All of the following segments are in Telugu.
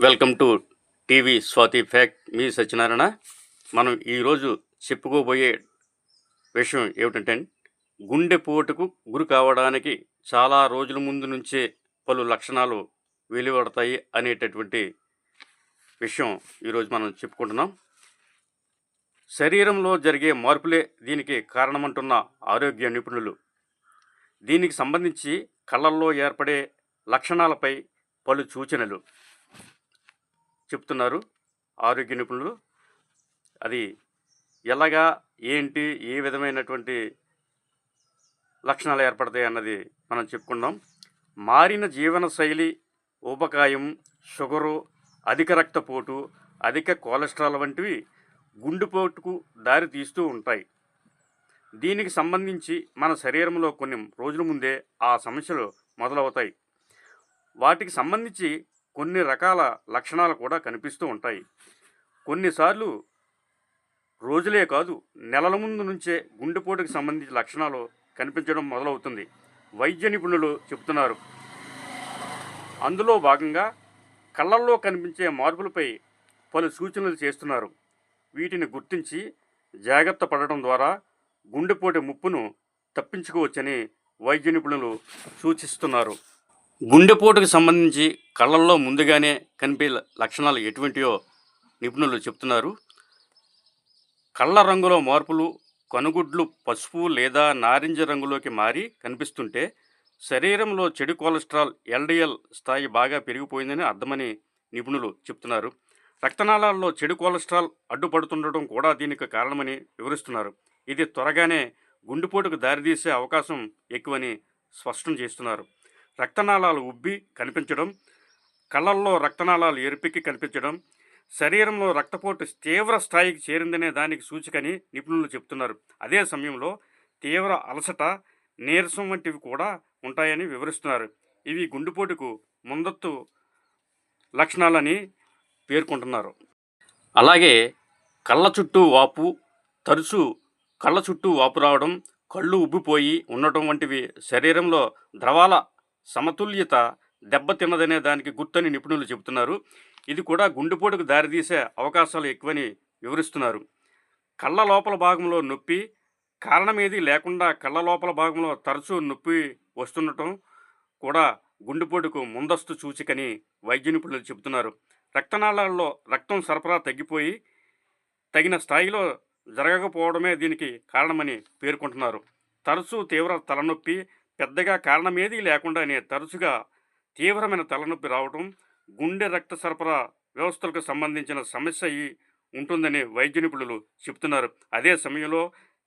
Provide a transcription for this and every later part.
Welcome to TV Swathi fact. మీ సత్యనారాయణ. మనం ఈరోజు చెప్పుకోబోయే విషయం ఏమిటంటే గుండెపోటుకు గురి కావడానికి చాలా రోజుల ముందు నుంచే పలు లక్షణాలు వెలువడతాయి అనేటటువంటి విషయం ఈరోజు మనం చెప్పుకుంటున్నాం. శరీరంలో జరిగే మార్పులే దీనికి కారణమంటున్న ఆరోగ్య నిపుణులు. దీనికి సంబంధించి కళ్ళల్లో ఏర్పడే లక్షణాలపై పలు సూచనలు. చెప్తున్నారు ఆరోగ్య నిపుణులు. అది ఎలాగా ఏంటి ఏ విధమైనటువంటి లక్షణాలు ఏర్పడతాయి అన్నది మనం చెప్పుకుందాం. మారిన జీవన శైలి ఊబకాయం షుగరు అధిక రక్తపోటు అధిక కొలెస్ట్రాల్ వంటివి గుండెపోటుకు దారి తీస్తూ ఉంటాయి. దీనికి సంబంధించి మన శరీరంలో కొన్ని రోజుల ముందే ఆ సమస్యలు మొదలవుతాయి. వాటికి సంబంధించి కొన్ని రకాల లక్షణాలు కూడా కనిపిస్తూ ఉంటాయి. కొన్నిసార్లు రోజులే కాదు నెలల ముందు నుంచే గుండెపోటుకు సంబంధించిన లక్షణాలు కనిపించడం మొదలవుతుంది. వైద్య నిపుణులు చెబుతున్నారు. అందులో భాగంగా కళ్ళల్లో కనిపించే మార్పులపై పలు సూచనలు చేస్తున్నారు. వీటిని గుర్తించి జాగ్రత్త పడటం ద్వారా గుండెపోటు ముప్పును తప్పించుకోవచ్చని వైద్య నిపుణులు సూచిస్తున్నారు. గుండెపోటుకు సంబంధించి కళ్ళల్లో ముందుగానే కనిపే లక్షణాలు ఎటువంటివో నిపుణులు చెప్తున్నారు. కళ్ళ రంగులో మార్పులు కనుగుడ్లు పసుపు లేదా నారింజ రంగులోకి మారి కనిపిస్తుంటే శరీరంలో చెడు కొలెస్ట్రాల్ ఎల్డిఎల్ స్థాయి బాగా పెరిగిపోయిందని అర్థమని నిపుణులు చెప్తున్నారు. రక్తనాళాల్లో చెడు కొలెస్ట్రాల్ అడ్డుపడుతుండటం కూడా దీనికి కారణమని వివరిస్తున్నారు. ఇది త్వరగానే గుండెపోటుకు దారితీసే అవకాశం ఎక్కువని స్పష్టం చేస్తున్నారు. రక్తనాళాలు ఉబ్బి కనిపించడం కళ్ళల్లో రక్తనాళాలు ఎరిపెక్కి కనిపించడం శరీరంలో రక్తపోటు తీవ్ర స్థాయికి చేరిందనే దానికి సూచికని నిపుణులు చెప్తున్నారు. అదే సమయంలో తీవ్ర అలసట నీరసం వంటివి కూడా ఉంటాయని వివరిస్తున్నారు. ఇవి గుండెపోటుకు ముందత్తు లక్షణాలని పేర్కొంటున్నారు. అలాగే కళ్ళ చుట్టూ వాపు తరచూ కళ్ళ చుట్టూ వాపు రావడం కళ్ళు ఉబ్బిపోయి ఉండటం వంటివి శరీరంలో ద్రవాల సమతుల్యత దెబ్బతిన్నదనే దానికి గుర్తని నిపుణులు చెబుతున్నారు. ఇది కూడా గుండెపోటుకు దారితీసే అవకాశాలు ఎక్కువని వివరిస్తున్నారు. కళ్ళ లోపల భాగంలో నొప్పి కారణమేది లేకుండా కళ్ళ లోపల భాగంలో తరచూ నొప్పి వస్తుండటం కూడా గుండెపోటుకు ముందస్తు సూచికని వైద్య నిపుణులు చెబుతున్నారు. రక్తనాళాల్లో రక్తం సరఫరా తగ్గిపోయి తగిన స్థాయిలో జరగకపోవడమే దీనికి కారణమని పేర్కొంటున్నారు. తరచూ తీవ్ర తలనొప్పి పెద్దగా కారణమేదీ లేకుండానే తరచుగా తీవ్రమైన తలనొప్పి రావడం గుండె రక్త సరఫరా వ్యవస్థలకు సంబంధించిన సమస్య అయి ఉంటుందని వైద్య నిపుణులు చెప్తున్నారు అదే సమయంలో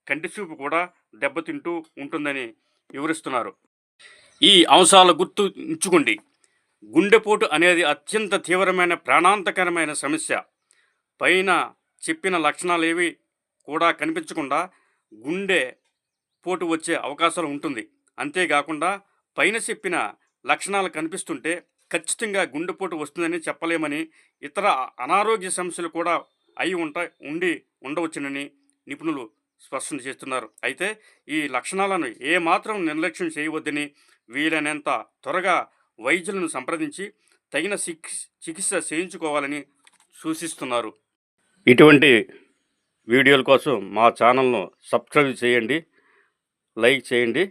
కంటి చూపు కూడా దెబ్బతింటూ ఉంటుందని వివరిస్తున్నారు. ఈ అంశాల గుర్తు ఉంచుకోండి గుండెపోటు అనేది అత్యంత తీవ్రమైన ప్రాణాంతకరమైన సమస్య. పైన చెప్పిన లక్షణాలు ఏవి కూడా కనిపించకుండా గుండె పోటు వచ్చే అవకాశాలు ఉంటుంది. అంతేకాకుండా పైన చెప్పిన లక్షణాలు కనిపిస్తుంటే ఖచ్చితంగా గుండెపోటు వస్తుందని చెప్పలేమని ఇతర అనారోగ్య సమస్యలు కూడా అయి ఉంటాయి ఉండి ఉండవచ్చునని నిపుణులు స్పష్టం చేస్తున్నారు. అయితే ఈ లక్షణాలను ఏమాత్రం నిర్లక్ష్యం చేయవద్దని వీలైనంత త్వరగా వైద్యులను సంప్రదించి తగిన చికిత్స చేయించుకోవాలని సూచిస్తున్నారు. ఇటువంటి వీడియోల కోసం మా ఛానల్ను సబ్స్క్రైబ్ చేయండి లైక్ చేయండి.